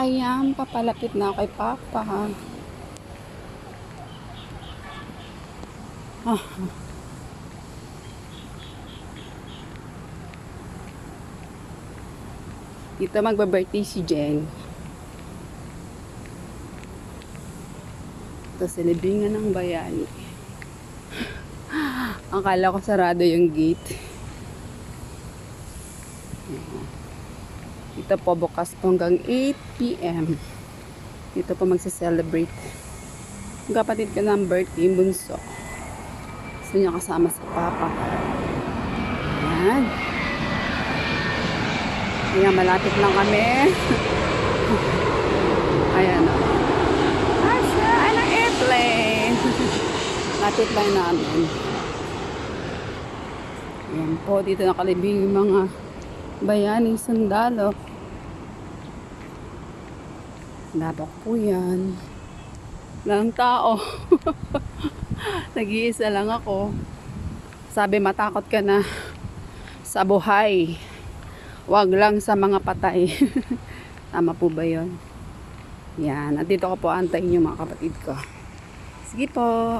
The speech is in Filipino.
Ayan, papalapit na kay Papa. Ah. Dito magba-birthday si Jen. Ito sa libingan ng bayani. Akala ko sarado yung gate. Dito po bukas po hanggang 8 p.m. Dito po magse-celebrate. Ang kapatid ko ng birthday, bunso. Gusto niya kasama sa papa. Ayan. Ayan, malapit lang kami. Ayan o. Asya, ay ng airplane. Lapit lang namin. Ayan po, dito nakalibing yung mga bayaning sundalo. Labak po yan. Walang tao. Nag-iisa lang ako. Sabi matakot ka na sa buhay. Wag lang sa mga patay. Tama po ba yon? Yan. At dito ko po antayin yung mga kapatid ko. Sige po.